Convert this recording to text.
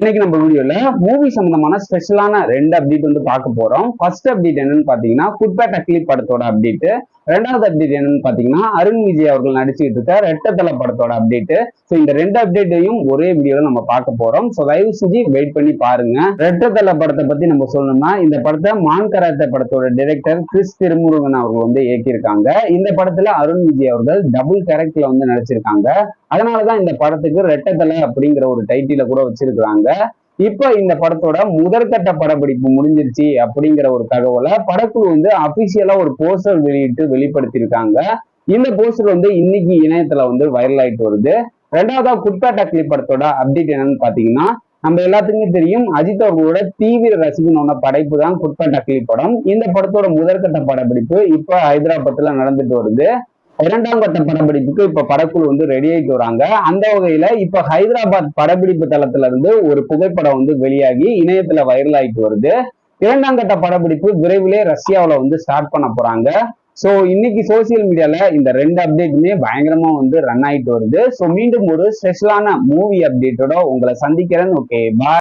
இன்னைக்கு நம்ம வீடியோல மூவி சம்பந்தமான ஸ்பெஷலான ரெண்டு அப்டேட் வந்து பார்க்க போறோம். ஃபர்ஸ்ட் அப்டேட் என்னன்னு பாத்தீங்கன்னா குட்பேட் அக்லி படத்தோட அப்டேட் ரெண்டாவது அப்டேட் என்னன்னு பாத்தீங்கன்னா அருண் விஜய் அவர்கள் நடிச்சுட்டு இருக்க ரெட்டத்தலை படத்தோட அப்டேட் ஸோ இந்த ரெண்டு அப்டேட்டையும் ஒரே வீடியோல நம்ம பார்க்க போறோம். ஸோ தயவு செஞ்சு வெயிட் பண்ணி பாருங்க. ரெட்டத்தலை படத்தை பத்தி நம்ம சொல்லணும்னா இந்த படத்தை மான் கராத்தை படத்தோட டைரக்டர் கிறிஸ் திருமுருகன் அவர்கள் வந்து இயக்கியிருக்காங்க. இந்த படத்துல அருண் விஜய் அவர்கள் டபுள் கேரக்டர்ல வந்து நடிச்சிருக்காங்க. அதனாலதான் இந்த படத்துக்கு ரெட்டத்தலை அப்படிங்கிற ஒரு டைட்டில கூட வச்சிருக்காங்க இப்ப இந்த படத்தோட முதற்கட்ட படப்பிடிப்பு முடிஞ்சிருச்சு அப்படிங்கிற ஒரு தகவலை படக்குழு வந்து அபிஷியலா ஒரு போஸ்டர் வெளியிட்டு வெளிப்படுத்தியிருக்காங்க. இந்த போஸ்டர் வந்து இன்னைக்கு இணையத்துல வந்து வைரல் ஆயிட்டு வருது. ரெண்டாவதா குட்பேட்டா கிளிப் படத்தோட அப்டேட் என்னன்னு பாத்தீங்கன்னா நம்ம எல்லாத்துக்குமே தெரியும் அஜித் அவர்களோட தீவிர ரசிகனோட படைப்பு தான் குட்பேட்டா கிளிப் படம். இந்த படத்தோட முதற்கட்ட படப்பிடிப்பு இப்ப ஹைதராபாத்ல நடந்துட்டு வருது. இரண்டாம் கட்ட படப்பிடிப்புக்கு இப்ப படக்குழு வந்து ரெடி ஆகிட்டு வராங்க. அந்த வகையில இப்ப ஹைதராபாத் படப்பிடிப்பு தளத்துல இருந்து ஒரு புகைப்படம் வந்து வெளியாகி இணையத்துல வைரல் ஆகிட்டு வருது. இரண்டாம் கட்ட படப்பிடிப்பு விரைவிலே ரஷ்யாவில வந்து ஸ்டார்ட் பண்ண போறாங்க. ஸோ இன்னைக்கு சோசியல் மீடியால இந்த ரெண்டு அப்டேட்டுமே பயங்கரமா வந்து ரன் ஆயிட்டு வருது. ஸோ மீண்டும் ஒரு ஸ்பெஷலான மூவி அப்டேட்டோட உங்களை சந்திக்கிறேன். Okay bye